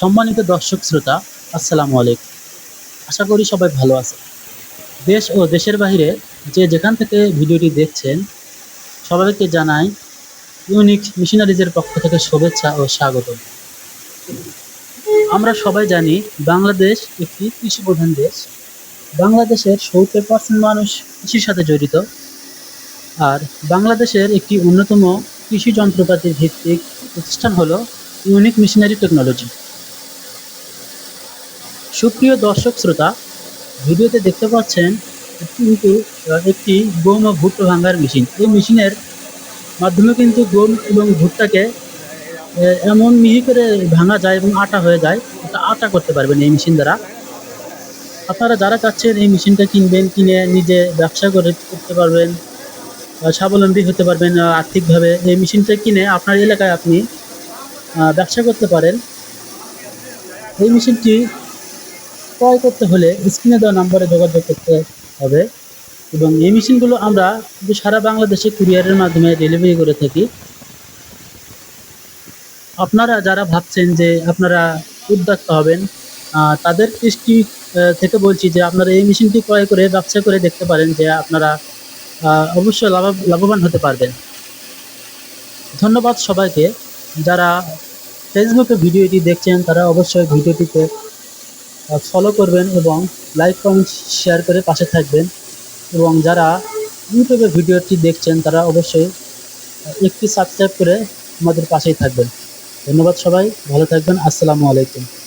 সম্মানিত দর্শক শ্রোতা, আসসালামু আলাইকুম। আশা করি সবাই ভালো আছে দেশ ও দেশের বাইরে যে যেখান থেকে ভিডিওটি দেখছেন, সবাইকে জানাই ইউনিক মিশনারিজের পক্ষ থেকে শুভেচ্ছা ও স্বাগত আমরা সবাই জানি বাংলাদেশ একটি কৃষি প্রধান দেশ। বাংলাদেশের সত্তর পার্সেন্ট মানুষ কৃষির সাথে জড়িত। আর বাংলাদেশের একটি অন্যতম কৃষি যন্ত্রপাতির ভিত্তিক প্রতিষ্ঠান হলো ইউনিক মিশনারি টেকনোলজি। সুপ্রিয় দর্শক শ্রোতা, ভিডিওতে দেখতে পাচ্ছেন কিন্তু, একটি গম ও ভুট্টা ভাঙার মেশিন। এই মেশিনের মাধ্যমে কিন্তু গম এবং ভুট্টাকে এমন মিহি করে ভাঙা যায় এবং আটা হয়ে যায়, এটা আটা করতে পারবেন এই মেশিন দ্বারা। আপনারা যারা চাচ্ছেন এই মেশিনটা কিনবেন, কিনে নিজে ব্যবসা করে করতে পারবেন স্বাবলম্বী হতে পারবেন আর্থিকভাবে এই মেশিনটা কিনে আপনার এলাকায় আপনি ব্যবসা করতে পারেন। এই মেশিনটি ক্রয় করতে হলে স্ক্রিনে দেওয়া নাম্বারে যোগাযোগ করতে হবে এবং এই মেশিনগুলো আমরা সারা বাংলাদেশে কুরিয়ারের মাধ্যমে ডেলিভারি করে থাকি। আপনারা যারা ভাবছেন যে আপনারা উদ্যোক্তা হবেন তাদের দৃষ্টি থেকে বলছি যে আপনারা এই মেশিনটি ক্রয় করে ব্যবসা করে দেখতে পারেন যে আপনারা অবশ্যই লাভ, লাভবান হতে পারবেন। ধন্যবাদ সবাইকে। যারা ফেসবুকে ভিডিওটি দেখছেন, তারা অবশ্যই ভিডিওটিতে ফলো করবেন এবং লাইক কমেন্ট শেয়ার করে পাশে থাকবেন। এবং যারা ইউটিউবে ভিডিওটি দেখছেন, তারা অবশ্যই একটি সাবস্ক্রাইব করে আমাদের পাশেই থাকবেন। ধন্যবাদ সবাই, ভালো থাকবেন, আসসালামু আলাইকুম।